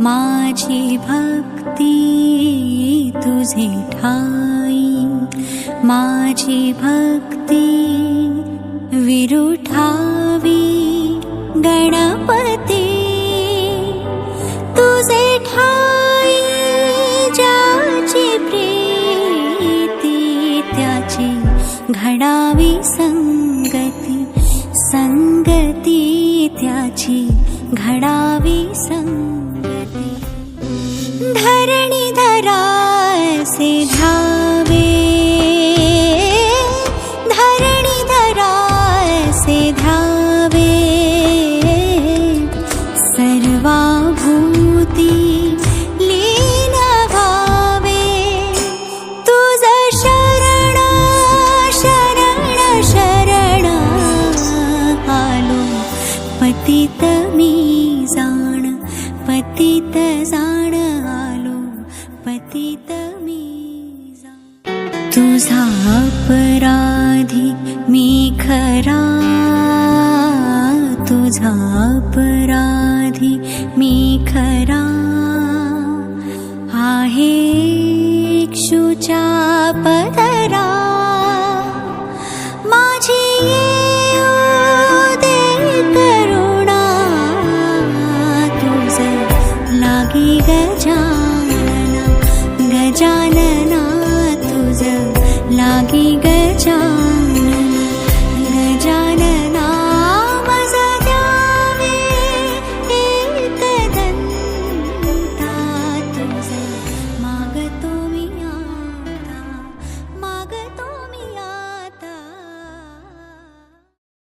माझी भक्ती तुझे ठाई माझी भक्ती विरुठावी गणपती प्रीती त्याची घडावी संगती संगती त्याची घडावी संगती. धरे मी जाण पतित जाण आलो पतित मी जाण। तुझा अपराधी मी खरा तुझा अपराधी मी खरा। आहे इक्षुच्या 一个家。